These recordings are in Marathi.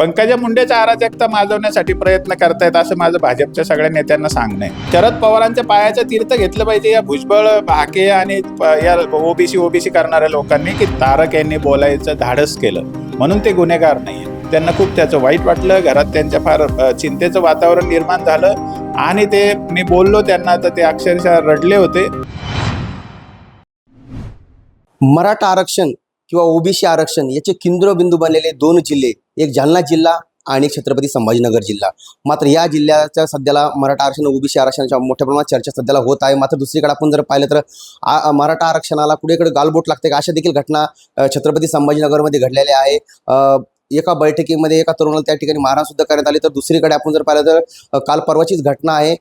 पंकजा मुंडेच्या अराजकता माजवण्यासाठी प्रयत्न करतायत असं माझं भाजपच्या सगळ्या नेत्यांना सांगणं आहे. शरद पवारांच्या पायाचं तीर्थ घेतलं पाहिजे या भुजबळ भाके आणि या ओबीसी ओबीसी करणाऱ्या लोकांनी की तारक यांनी बोलायचं धाडस केलं. म्हणून ते गुन्हेगार नाही त्यांना खूप त्याचं वाईट वाटलं घरात त्यांच्या फार चिंतेचं वातावरण निर्माण झालं आणि ते मी बोललो त्यांना तर ते अक्षरशः रडले होते. मराठा आरक्षण किंवा ओबीसी आरक्षण याचे केंद्रबिंदू बनलेले दोन जिल्हे एक जालना जिल्हा आणि छत्रपती संभाजीनगर जिल्हा. मात्र या जिल्ह्याच्या सध्याला मराठा आरक्षण ओबीसी आरक्षणाच्या मोठ्या प्रमाणात चर्चा सध्याला होत आहे. मात्र दुसरीकडे आपण जर पाहिलं तर आ- मराठा आरक्षणाला कुठेकडे गालबोट लागते का? अशा देखील घटना छत्रपती संभाजीनगरमध्ये घडलेल्या आहे. एका बैठकीमध्ये एका तरुणाला त्या ठिकाणी मारहाण सुद्धा करण्यात आली. तर दुसरीकडे आपण जर पाहिलं तर काल परवाचीच घटना आहे.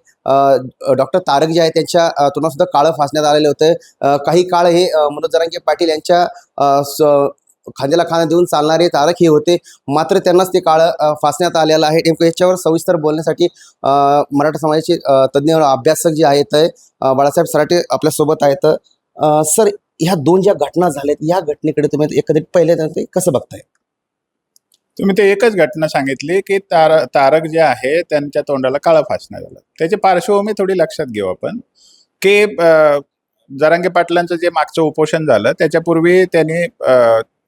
डॉक्टर तारक जे आहे त्यांच्या अ, सुद्धा काळं फासण्यात आलेले होते. काही काळ हे मनोज जरांगे पाटील यांच्या खांद्याला खांदा देऊन चालणारे तारक हे होते. मात्र त्यांनाच ते काळ फासण्यात आलेलं आहे. नेमकं याच्यावर सविस्तर बोलण्यासाठी मराठा समाजाचे तज्ज्ञ अभ्यासक जे आहेत बाळासाहेब सराटे आपल्यासोबत आहेत. सर ह्या दोन ज्या घटना झाल्यात या घटनेकडे तुम्ही एकत्रित पहिले ते कसं बघताय? तुम्ही ते एकच घटना सांगितली की तार तारक जे आहे त्यांच्या तोंडाला काळं फासण्यात झालं त्याची पार्श्वभूमी थोडी लक्षात घेऊ आपण. की जरांगे पाटलांचं जे मागचं उपोषण झालं त्याच्यापूर्वी त्यांनी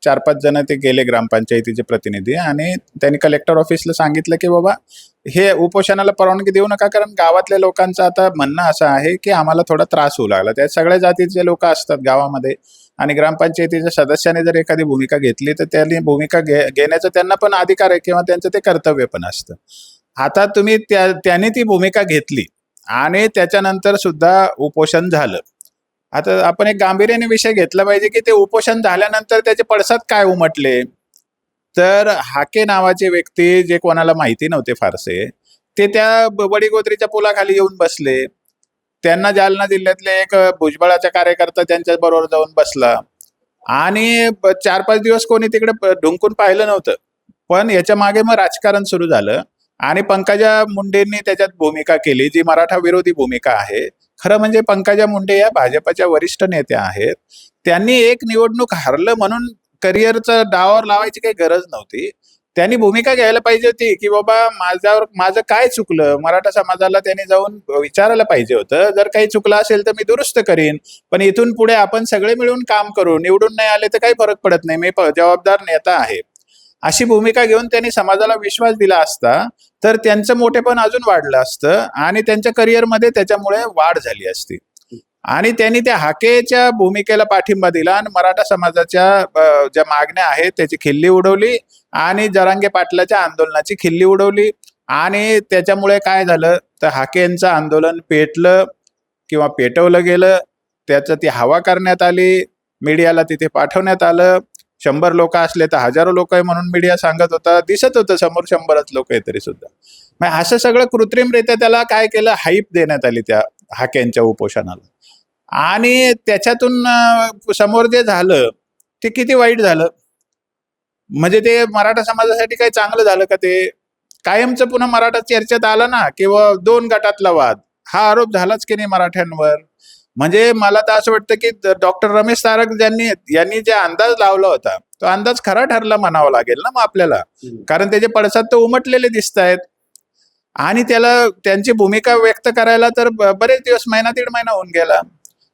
चार पाच जण ते गेले ग्रामपंचायतीचे प्रतिनिधी आणि त्यांनी कलेक्टर ऑफिसला सांगितलं की बाबा हे उपोषणाला परवानगी देऊ नका कारण गावातल्या लोकांचं आता म्हणणं असं आहे की आम्हाला थोडा त्रास होऊ लागला. त्यात सगळ्या जातीचे लोक असतात गावामध्ये. आणि ग्रामपंचायतीच्या सदस्याने जर एखादी भूमिका घेतली तर त्यांनी भूमिका घे घेण्याचा त्यांना पण अधिकार आहे किंवा त्यांचं ते कर्तव्य पण असतं. आता तुम्ही त्या त्याने ती भूमिका घेतली आणि त्याच्यानंतर सुद्धा उपोषण झालं. आता आपण एक गांभीर्याने विषय घेतला पाहिजे की ते उपोषण झाल्यानंतर त्याचे पडसाद काय उमटले? तर हाके नावाचे व्यक्ती जे कोणाला माहिती नव्हते फारसे ते त्या ब- बडीगोत्रीच्या पुलाखाली येऊन बसले. त्यांना जालना जिल्ह्यातले एक भुजबळाचा कार्यकर्ता त्यांच्या बरोबर जाऊन बसला. आणि चार पाच दिवस कोणी तिकडे ढुंकून पाहिलं नव्हतं. पण याच्या मागे मग राजकारण सुरू झालं. आणि पंकजा मुंडेंनी त्याच्यात भूमिका केली जी मराठा विरोधी भूमिका आहे. खरं म्हणजे पंकजा मुंडे या भाजपच्या वरिष्ठ नेत्या आहेत. त्यांनी एक निवडणूक हारलं म्हणून करिअरचं डावावर लावायची काही गरज नव्हती. त्यांनी भूमिका घ्यायला पाहिजे होती की बाबा माझ्यावर माझं काय चुकलं? मराठा समाजाला त्यांनी जाऊन विचारायला पाहिजे होतं. जर काही चुकलं असेल तर मी दुरुस्त करीन. पण इथून पुढे आपण सगळे मिळून काम करू. निवडून नाही आले तर काही फरक पडत नाही. मी जबाबदार नेता आहे. अशी भूमिका घेऊन त्यांनी समाजाला विश्वास दिला असता तर त्यांचं मोठेपण अजून वाढलं असतं आणि त्यांच्या करिअरमध्ये त्याच्यामुळे वाढ झाली असती. आणि त्यांनी त्या हाकेच्या भूमिकेला पाठिंबा दिला आणि मराठा समाजाच्या ज्या मागण्या आहेत त्याची खिल्ली उडवली आणि जरांगे पाटलाच्या आंदोलनाची खिल्ली उडवली. आणि त्याच्यामुळे काय झालं? तर हाकेंचं आंदोलन पेटलं किंवा पेटवलं गेलं. त्याचं ती हवा करण्यात आली. मीडियाला तिथे पाठवण्यात आलं. शंभर लोक असले तर हजारो लोक आहे म्हणून मीडिया सांगत होता. दिसत होतं समोर शंभरच लोक आहे तरी सुद्धा. मग असं सगळं कृत्रिमरित्या त्याला काय केलं? हाईप देण्यात आली त्या हाक्यांच्या उपोषणाला. आणि त्याच्यातून समोर जे झालं ते किती वाईट झालं? म्हणजे ते मराठा समाजासाठी काही चांगलं झालं का ते? कायमचं पुन्हा मराठा चर्चेत आलं ना किंवा दोन गटातला वाद. हा आरोप झालाच की नाही मराठ्यांवर? म्हणजे मला तर असं वाटतं की डॉक्टर रमेश तारक ज्यांनी यांनी जे अंदाज लावला होता तो अंदाज खरा ठरला म्हणावा लागेल ना मग आपल्याला. कारण त्याचे पडसाद तर उमटलेले दिसत आहेत. आणि त्याला त्यांची भूमिका व्यक्त करायला तर बरेच दिवस महिना दीड महिना होऊन गेला.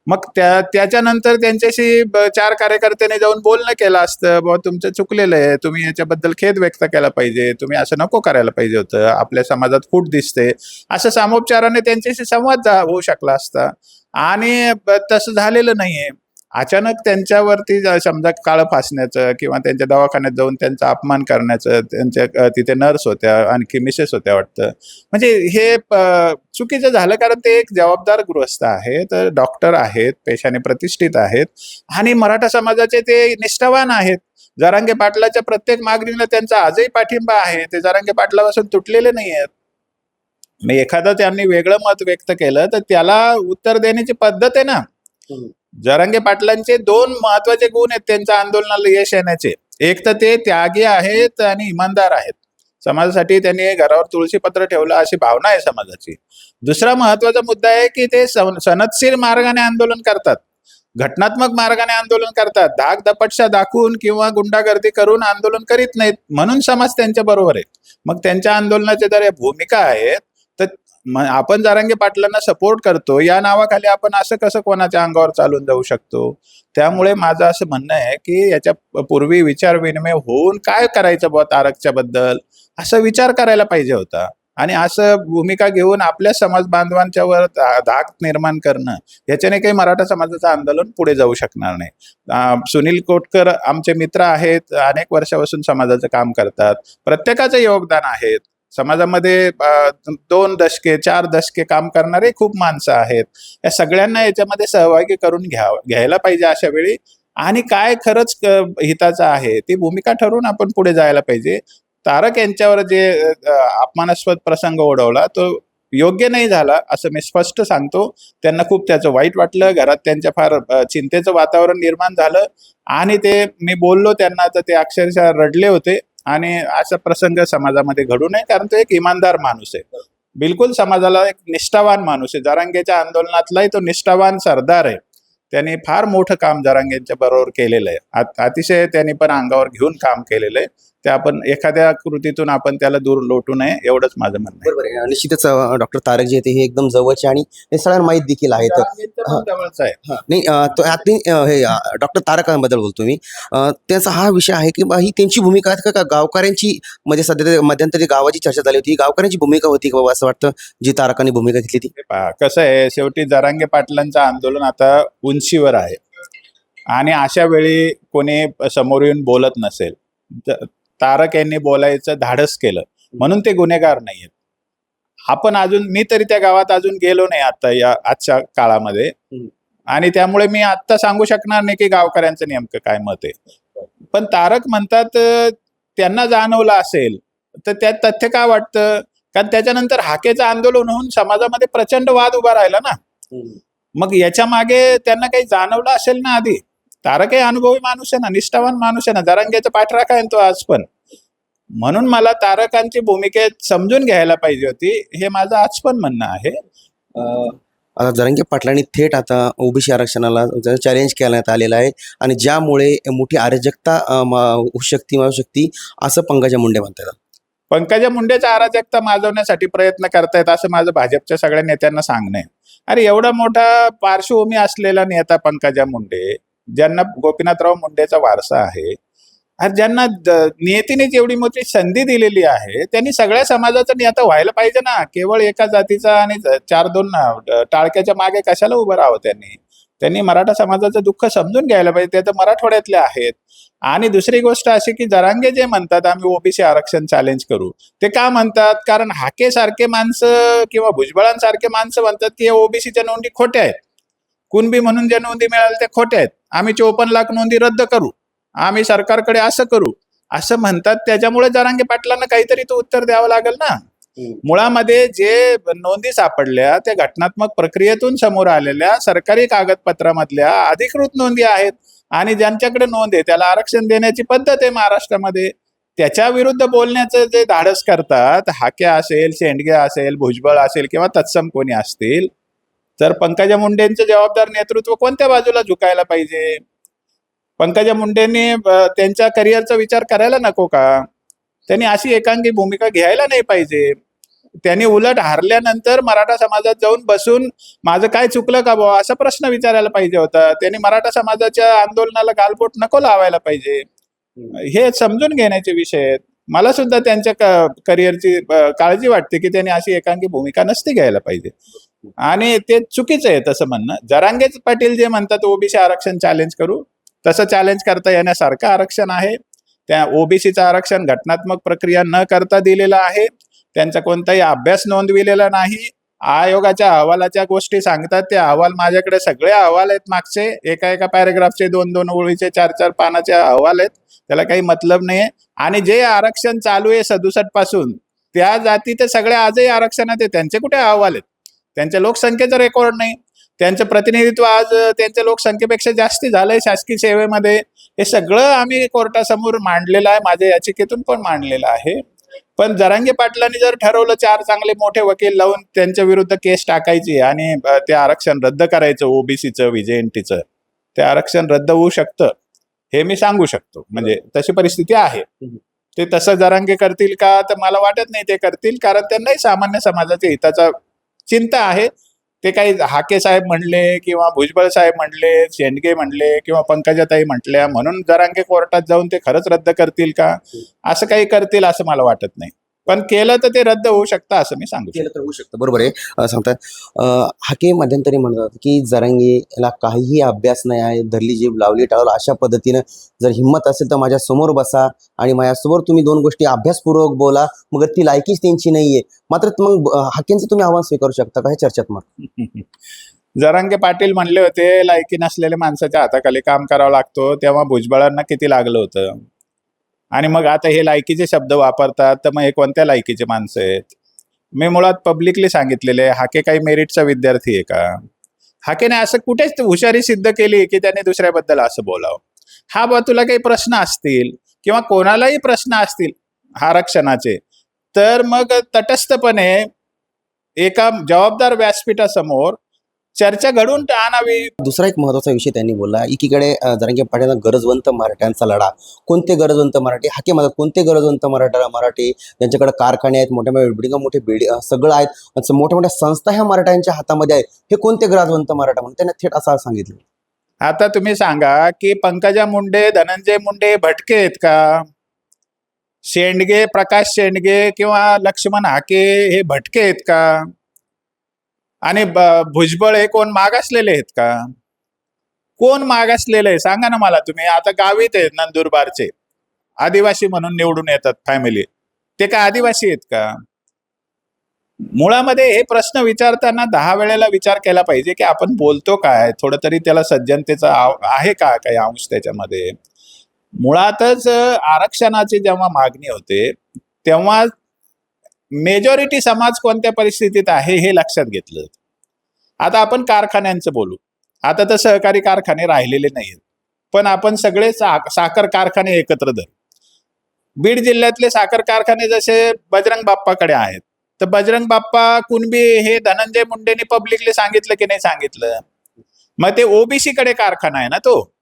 मग त्या त्याच्यानंतर त्यांच्याशी चार कार्यकर्त्यांनी जाऊन बोलणं केलं असतं. बाबा तुमचं चुकलेलं आहे. तुम्ही याच्याबद्दल खेद व्यक्त केला पाहिजे. तुम्ही असं नको करायला पाहिजे होतं. आपल्या समाजात फूट दिसते असं सामोपचाराने त्यांच्याशी संवाद होऊ शकला असता. आणि तसं झालेलं नाहीये. अचानक त्यांच्यावरती समजा काळं फासण्याचं किंवा त्यांच्या दवाखान्यात जाऊन त्यांचा अपमान करण्याचं त्यांच्या तिथे नर्स होत्या आणखी मिसेस होत्या वाटतं. म्हणजे हे चुकीचं झालं कारण ते एक जबाबदार गृहस्थ आहे तर डॉक्टर आहेत पेशाने प्रतिष्ठित आहेत आणि मराठा समाजाचे ते निष्ठावान आहेत. जरांगे पाटलाच्या प्रत्येक मागणीला त्यांचा आजही पाठिंबा आहे ते जरांगे पाटलापासून तुटलेले नाही आहेत. एखादं त्यांनी वेगळं मत व्यक्त केलं तर त्याला उत्तर देण्याची पद्धत आहे ना. जरांगे पाटलांचे दोन महत्त्वाचे गुण आहेत त्यांच्या आंदोलनाला यश येण्याचे. एक तर ते त्यागी आहेत आणि इमानदार आहेत. समाजासाठी त्यांनी घरावर तुळशीपत्र ठेवलं अशी भावना आहे समाजाची. दुसरा महत्त्वाचा मुद्दा आहे की ते सनदशीर मार्गाने आंदोलन करतात. घटनात्मक मार्गाने आंदोलन करतात. धाक दपटशा दाखवून किंवा गुंडागर्दी करून आंदोलन करीत नाहीत. म्हणून समाज त्यांच्या बरोबर आहे. मग त्यांच्या आंदोलनाच्या जर या भूमिका आहेत. आपण जारांगे पाटलांना सपोर्ट करतो या नावाखाली आपण असं कसं कोणाच्या अंगावर चालून जाऊ शकतो? त्यामुळे माझं असं म्हणणं आहे की याच्या पूर्वी विचार विनिमय होऊन काय करायचं बुवा तारकच्या बद्दल? असा विचार करायला पाहिजे होता. आणि असं भूमिका घेऊन आपल्या समाज बांधवांच्या वर धाक निर्माण करणं याच्याने काही मराठा समाजाचं आंदोलन पुढे जाऊ शकणार नाही. सुनील कोटकर आमचे मित्र आहेत अनेक वर्षापासून समाजाचं काम करतात. प्रत्येकाचं योगदान आहेत समाजामध्ये दोन दशके चार दशके काम करणारे खूप माणसं आहेत. या सगळ्यांना याच्यामध्ये सहभागी करून घ्या घ्यायला पाहिजे अशा वेळी. आणि काय खरंच हिताचं आहे ती भूमिका ठरवून आपण पुढे जायला पाहिजे. तारक यांच्यावर जे अपमानास्पद प्रसंग ओढवला तो योग्य नाही झाला असं मी स्पष्ट सांगतो. त्यांना खूप त्याचं वाईट वाटलं घरात त्यांच्या फार चिंतेचं वातावरण निर्माण झालं. आणि ते मी बोललो त्यांना तर ते अक्षरशः रडले होते. आणि असा प्रसंग समाजामध्ये घडू नये कारण तो एक इमानदार माणूस आहे. बिलकुल समाजाला एक निष्ठावान माणूस आहे. जरांगेच्या आंदोलनातलाही तो निष्ठावान सरदार आहे. त्यांनी फार मोठं काम जरांगेंच्या बरोबर केलेलं आहे. अतिशय त्यांनी पण अंगावर घेऊन काम केलेलं आहे. ते आपण एखाद्या कृतीतून आपण त्याला दूर लोटू नये एवढंच माझं म्हणणं आहे. बरोबर आहे. निश्चितच डॉक्टर तारक जे आहेत हे एकदम जवळचे आणि हे सगळ्यांना माहीत देखील आहेत. जवळचं आहे. नाही अ, तो अ, हे डॉक्टर तारकांबद्दल बोलतो मी. अ, त्यांचा हा विषय आहे की बा ही त्यांची भूमिका आहे का- का गावकऱ्यांची म्हणजे सध्या ते मध्यंतरी गावाची चर्चा झाली होती. ही गावकऱ्यांची भूमिका होती का बाबा असं वाटतं? जी तारकांनी भूमिका घेतली ती हे पहा कसं आहे शेवटी जरांगे पाटलांचं आंदोलन आता उंचीवर आहे. आणि अशा वेळी कोणी समोर येऊन बोलत नसेल. ज- तारक यांनी बोलायचं धाडस केलं. म्हणून ते गुन्हेगार नाहीयेत. आपण अजून मी तरी त्या गावात अजून गेलो नाही आता या आजच्या काळामध्ये. आणि त्यामुळे मी आत्ता सांगू शकणार नाही की गावकऱ्यांचं नेमकं काय मत आहे. पण तारक म्हणतात त्यांना जाणवलं असेल तर त्यात तथ्य काय वाटतं? कारण त्याच्यानंतर हाकेचं आंदोलन होऊन समाजामध्ये प्रचंड वाद उभा राहिला ना. मग याच्या मागे त्यांना काही जाणवलं असेल ना आधी? तारक हे अनुभवी माणूस आहे ना निष्ठावान माणूस आहे ना जरांग्याचा पाठराखा आहे तो आज पण. म्हणून मला तारकांची भूमिकेत समजून घ्यायला पाहिजे होती हे माझं आज पण म्हणणं आहे. अ, आता जरंगे पाटलांनी थेट आता ओबीसी आरक्षणाला चॅलेंज करण्यात आलेलं आहे आणि ज्यामुळे मोठी अराजकता होऊ शकते मारू शकते असं पंकजा मुंडे म्हणतात. पंकजा मुंडेचा अराजकता माजवण्यासाठी प्रयत्न करतायत असं माझं भाजपच्या सगळ्या नेत्यांना सांगणं आहे. अरे एवढा मोठा पार्श्वभूमी असलेला नेता पंकजा मुंडे ज्यांना गोपीनाथराव मुंडेचा वारसा आहे आणि ज्यांना नियतीने नियतीनेच एवढी मोठी संधी दिलेली आहे त्यांनी सगळ्या समाजाचं नेता व्हायला पाहिजे ना. केवळ एका जातीचा आणि चार दोन टाळक्याच्या मागे कशाला उभं राहावं त्यांनी? त्यांनी मराठा समाजाचं दुःख समजून घ्यायला पाहिजे ते तर मराठवाड्यातले आहेत. आणि दुसरी गोष्ट अशी की जरांगे जे म्हणतात आम्ही ओबीसी आरक्षण चॅलेंज करू ते का म्हणतात? कारण हाके सारखे माणसं किंवा भुजबळांसारखे माणसं म्हणतात की ओबीसीच्या नोंदी खोट्या आहेत. कुणबी म्हणून ज्या नोंदी मिळाल्या त्या खोट्या आहेत. आम्ही चोपन्न लाख नोंदी रद्द करू. आम्ही सरकारकडे असं करू. असं म्हणतात त्याच्यामुळे जरांगे पाटलांना काहीतरी तो उत्तर द्यावं लागेल ना? मुळामध्ये जे नोंदी सापडल्या त्या घटनात्मक प्रक्रियेतून समोर आलेल्या सरकारी कागदपत्रामधल्या अधिकृत नोंदी आहेत आणि ज्यांच्याकडे नोंद आहे त्याला आरक्षण देण्याची पद्धत आहे महाराष्ट्रामध्ये. त्याच्या विरुद्ध बोलण्याचं जे धाडस करतात हाक्या असेल शेंडगे असेल भुजबळ असेल किंवा तत्सम कोणी असतील तर पंकजा मुंडेंचं जबाबदार नेतृत्व कोणत्या बाजूला झुकायला पाहिजे? पंकजा मुंडेंनी त्यांच्या करिअरचा विचार करायला नको का? त्यांनी अशी एकांगी भूमिका घ्यायला नाही पाहिजे. त्यांनी उलट हारल्यानंतर मराठा समाजात जाऊन बसून माझं काय चुकलं का बुवा? असा प्रश्न विचारायला पाहिजे होता. त्यांनी मराठा समाजाच्या आंदोलनाला गालबोट नको लावायला पाहिजे. हे समजून घेण्याचे विषय आहेत. मला सुद्धा त्यांच्या करिअरची काळजी वाटते की त्यांनी अशी एकांगी भूमिका नसती घ्यायला पाहिजे. आणि ते चुकीचं आहे तसं म्हणणं. जरांगेच पाटील जे म्हणतात ओबीसी आरक्षण चॅलेंज करू तसं चॅलेंज करता येण्यासारखं आरक्षण आहे. त्या ओबीसीचं आरक्षण घटनात्मक प्रक्रिया न करता दिलेलं आहे. त्यांचा कोणताही अभ्यास नोंदविलेला नाही. आयोगाच्या अहवालाच्या गोष्टी सांगतात. ते अहवाल माझ्याकडे सगळे अहवाल आहेत मागचे. एका एका पॅरेग्राफचे दोन दोन ओळीचे चार चार पानाचे अहवाल आहेत. त्याला काही मतलब नाही आणि जे आरक्षण चालू आहे सदुसष्टपासून त्या जाती ते सगळे आजही आरक्षणात आहे त्यांचे कुठे अहवाल आहेत? त्यांच्या लोकसंख्येचा रेकॉर्ड नाही. त्यांचं प्रतिनिधित्व आज त्यांच्या लोकसंख्येपेक्षा जास्त झालंय शासकीय सेवेमध्ये. हे सगळं आम्ही कोर्टासमोर मांडलेलं आहे. माझ्या याचिकेतून पण मांडलेलं आहे. पण जरांगे पाटलांनी जर ठरवलं चार चांगले मोठे वकील लावून त्यांच्या विरुद्ध केस टाकायची आणि ते आरक्षण रद्द करायचं ओबीसीचं व्हिजेएनटीचं ते आरक्षण रद्द होऊ शकतं. हे मी सांगू शकतो. म्हणजे तशी परिस्थिती आहे. ते तसं जरांगे करतील का? तर मला वाटत नाही ते करतील. कारण त्यांनाही सामान्य समाजाच्या हिताचा चिंता आहे. ते काही हाके साहेब म्हणले किंवा भुजबळ साहेब म्हणले शेंडगे म्हणले किंवा पंकजाताई म्हटल्या म्हणून जरांगे कोर्टात जाऊन ते खरंच रद्द करतील का? असं काही करतील असं मला वाटत नाही. पण केलं तर ते रद्द होऊ शकतं असं मी सांगू केलं तर होऊ शकतं. बरोबर आहे. सांगतात हाके मध्यंतरी म्हणतात की जरांगी याला काहीही अभ्यास नाही आहे धरली जीभ लावली टाळलं अशा पद्धतीनं जर हिंमत असेल तर माझ्यासमोर बसा आणि माझ्यासमोर तुम्ही दोन गोष्टी अभ्यासपूर्वक बोला मग ती लायकीच त्यांची नाहीये. मात्र मग हाकेंचं तुम्ही आव्हान स्वीकारू शकता का? हे चर्चेत मग जरांगे पाटील म्हणले होते लायकी नसलेल्या माणसाच्या हाताखाली काम करावं लागतो तेव्हा भुजबळांना किती लागलं होतं? आणि मग आता हे लायकीचे शब्द वापरतात तर मग हे कोणत्या लायकीचे माणसं आहेत? मी मुळात पब्लिकली सांगितलेले हा हाके काही मेरिटचा विद्यार्थी आहे का? हाकेने असं कुठेच हुशारी सिद्ध केली की त्याने दुसऱ्याबद्दल असं बोलावं. हा बा तुला काही प्रश्न असतील किंवा कोणालाही प्रश्न असतील आरक्षणाचे तर मग तटस्थपणे एका जबाबदार व्यासपीठासमोर चर्चा घडून आणावी. दुसरा एक महत्त्वाचा विषय त्यांनी बोलला एकीकडे जरांगे पाटील गरजवंत मराठ्यांचा लढा. कोणते गरजवंत मराठी? हाके म्हणतात कोणते गरजवंत मराठा मराठी? ज्यांच्याकडे कारखाने आहेत मोठ्या मोठ्या बिल्डिंग मोठे बिल्डिंग सगळं आहेत मोठ्या मोठ्या संस्था ह्या मराठ्यांच्या हातामध्ये आहेत. हे कोणते गरजवंत मराठा म्हणून त्यांनी थेट असं सांगितलं? आता तुम्ही सांगा की पंकजा मुंडे धनंजय मुंडे भटके आहेत का? शेंडगे प्रकाश शेंडगे किंवा लक्ष्मण हाके हे भटके आहेत का? आणि भुजबळ हे कोण मागासलेले आहेत का? कोण मागासलेले आहे सांगा ना मला तुम्ही. आता गावीत आहेत नंदुरबारचे. आदिवासी म्हणून निवडून येतात फॅमिली ते काय आदिवासी आहेत का? मुळामध्ये हे प्रश्न विचारताना दहा वेळेला विचार केला पाहिजे की आपण बोलतो काय? थोडं तरी त्याला सज्जनतेचा आहे का काही अंश त्याच्यामध्ये? मुळातच आरक्षणाची जेव्हा मागणी होते तेव्हा मेजॉरिटी समाज कोणत्या परिस्थितीत आहे हे लक्षात घेतलं. आता आपण कारखान्यांचं बोलू. आता तर सहकारी कारखाने राहिलेले नाहीत पण आपण सगळे सा- साखर कारखाने एकत्र धरू. बीड जिल्ह्यातले साखर कारखाने जसे बजरंग बाप्पाकडे आहेत. तर बजरंग बाप्पा कुणबी हे धनंजय मुंडेने पब्लिकली सांगितलं की नाही सांगितलं? मग ते ओबीसी कडे कारखाना आहे ना तो?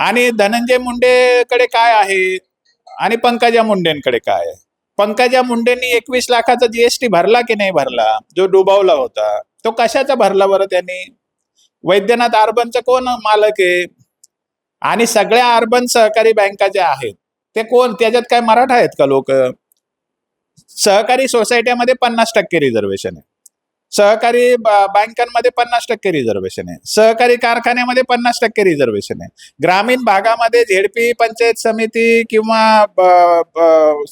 आणि धनंजय मुंडेकडे काय आहे? आणि पंकजा मुंडेंकडे काय आहे? पंकजा मुंडेंनी एकवीस लाखाचा जीएसटी भरला की नाही भरला? जो डुबावला होता. तो कशाचा भरला बरं त्यांनी? वैद्यनाथ अर्बनचा कोण मालक आहे? आणि सगळ्या अर्बन सहकारी बँका ज्या आहेत ते कोण? त्याच्यात काय मराठा आहेत का लोक? सहकारी सोसायट्यामध्ये पन्नास टक्के रिझर्वेशन आहे. सहकारी बँकांमध्ये पन्नास टक्के रिझर्वेशन आहे. सहकारी कारखान्यामध्ये पन्नास टक्के रिझर्वेशन आहे. ग्रामीण भागामध्ये झेडपी पंचायत समिती किंवा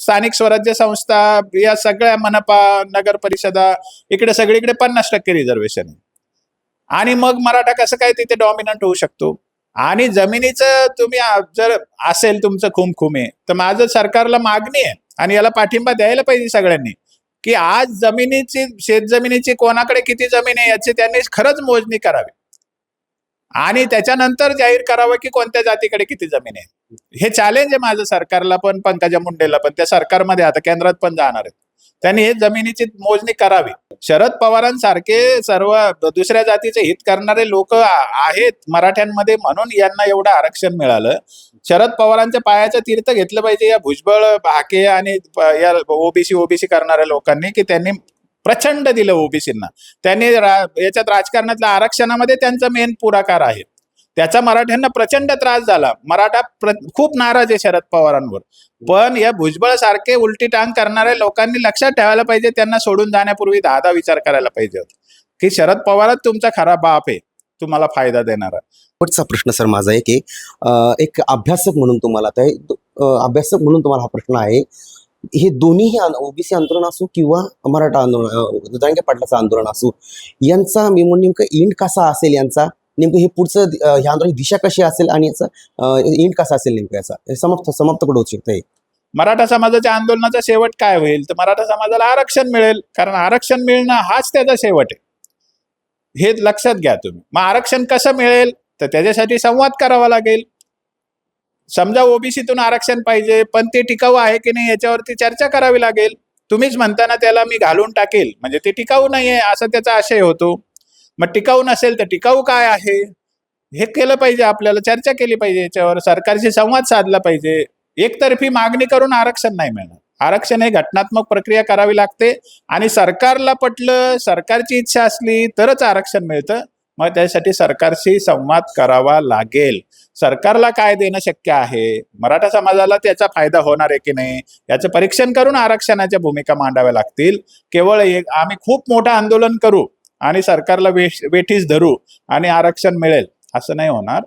स्थानिक स्वराज्य संस्था या सगळ्या मनपा नगर परिषदा इकडे सगळीकडे पन्नास टक्के रिझर्वेशन आहे. आणि मग मराठा कसं काय तिथे डॉमिनंट होऊ शकतो? आणि जमिनीचं तुम्ही जर असेल तुमचं खुमखुमे तर माझं सरकारला मागणी आहे आणि याला पाठिंबा द्यायला पाहिजे सगळ्यांनी. की आज जमिनीची शेतजमिनीची कोणाकडे किती जमीन आहे याची त्यांनी खरंच मोजणी करावी. आणि त्याच्यानंतर जाहीर करावं की कोणत्या जातीकडे किती जमीन आहे. हे चॅलेंज आहे माझं सरकारला पण पंकजा मुंडेला पण त्या सरकारमध्ये आता केंद्रात पण जाणार आहेत. त्यांनी हे जमिनीची मोजणी करावी. शरद पवारांसारखे सर्व दुसऱ्या जातीचे हित करणारे लोक आहेत मराठ्यांमध्ये म्हणून यांना एवढं आरक्षण मिळालं. शरद पवारांच्या पायाचं तीर्थ घेतलं पाहिजे या भुजबळ हाके आणि या ओबीसी ओबीसी करणाऱ्या लोकांनी की त्यांनी प्रचंड दिलं ओबीसींना. त्यांनी रा- याच्यात राजकारणातल्या आरक्षणामध्ये त्यांचा मेन पुढाकार आहे. त्याचा मराठ्यांना प्रचंड त्रास झाला. मराठा खूप नाराज आहे शरद पवारांवर. पण या भुजबळ सारखे उलटी टांग करणाऱ्या लोकांनी लक्षात ठेवायला पाहिजे त्यांना सोडून जाण्यापूर्वी दहा दहा विचार करायला पाहिजे होता. की शरद पवारच तुमचा खरा बाप आहे. तुम्हाला फायदा देणारा. शेवटचा प्रश्न सर माझा आहे. की एक अभ्यासक म्हणून तुम्हाला आता अभ्यासक म्हणून तुम्हाला हा प्रश्न आहे. हे दोन्हीही ओबीसी आंदोलन असो किंवा मराठा आंदोलन जरांगे पाटलाचं आंदोलन असो यांचा मी म्हणून नेमकं इंड कसा असेल यांचा? नेमकं हे पुढचं ह्या दिशा कशी असेल आणि याचा इंड कसा असेल नेमकं याचा? हे समाप्त समाप्त कुठं होऊ शकतं हे मराठा समाजाच्या आंदोलनाचा शेवट काय होईल? तर मराठा समाजाला आरक्षण मिळेल. कारण आरक्षण मिळणं हाच त्याचा शेवट आहे. हे लक्षात घ्या तुम्ही. मग आरक्षण कसं मिळेल? तर त्याच्यासाठी संवाद करावा लागेल. समजा ओबीसीतून आरक्षण पाहिजे पण ते टिकाऊ आहे की नाही याच्यावरती चर्चा करावी लागेल. तुम्हीच म्हणताना त्याला मी घालून टाकेल. म्हणजे ते टिकाऊ नाही आहे असा त्याचा आशय होतो. मग टिकाऊ नसेल तर टिकाऊ काय आहे? हे केलं पाहिजे आपल्याला चर्चा केली पाहिजे याच्यावर. सरकारशी संवाद साधला पाहिजे. एकतर्फी मागणी करून आरक्षण नाही मिळणार. आरक्षण हे घटनात्मक प्रक्रिया करावी लागते. आणि सरकारला पटलं सरकारची इच्छा असली तरच आरक्षण मिळतं. मग त्यासाठी सरकारशी संवाद करावा लागेल. सरकारला काय देणं शक्य आहे? मराठा समाजाला त्याचा फायदा होणार आहे की नाही? याचं परीक्षण करून आरक्षणाच्या भूमिका मांडाव्या लागतील. केवळ एक आम्ही खूप मोठं आंदोलन करू आणि सरकारला वेश वेठीस धरू आणि आरक्षण मिळेल. असं नाही होणार.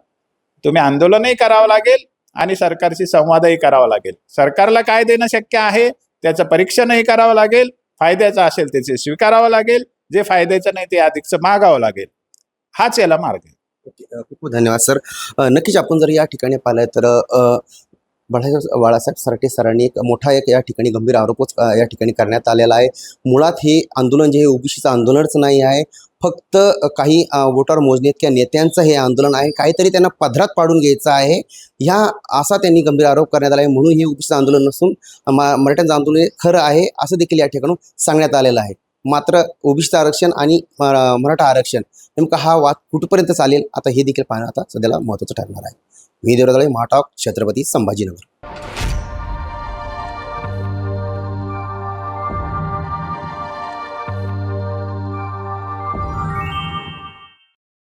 तुम्ही आंदोलनही करावं लागेल आणि सरकारशी संवादही करावा लागेल. सरकारला काय देणं शक्य आहे? त्याचं परीक्षणही करावं लागेल. फायद्याचं असेल त्याचे स्वीकारावं लागेल. जे फायद्याचं नाही ते अधिकचं मागावं लागेल. हाच याला मार्ग आहे. ओके, खूप खूप धन्यवाद सर. नक्कीच आपण जर या ठिकाणी पाहिलं तर बाळासाहेब बाळासाहेब सरांनी एक मोठा एक या ठिकाणी गंभीर आरोपच या ठिकाणी करण्यात आलेला आहे. मुळात हे आंदोलन जे हे ओबीसीचं आंदोलनच नाही आहे. फक्त काही वोटर मोजणीत किंवा नेत्यांचं हे आंदोलन आहे. काहीतरी त्यांना पदरात पाडून घ्यायचं आहे. ह्या असा त्यांनी गंभीर आरोप करण्यात आला आहे म्हणून हे ओबीसीचं आंदोलन नसून म- मराठ्यांचं आंदोलन हे खरं आहे असं देखील या ठिकाणून सांगण्यात आलेलं आहे. मात्र ओबीसीचं आरक्षण आणि मराठा आरक्षण नेमका हा वाद कुठपर्यंत चालेल? आता हे देखील पाहणं आता सध्याला महत्त्वाचं ठरणार आहे. मी देवराज महाटॉक छत्रपती संभाजीनगर.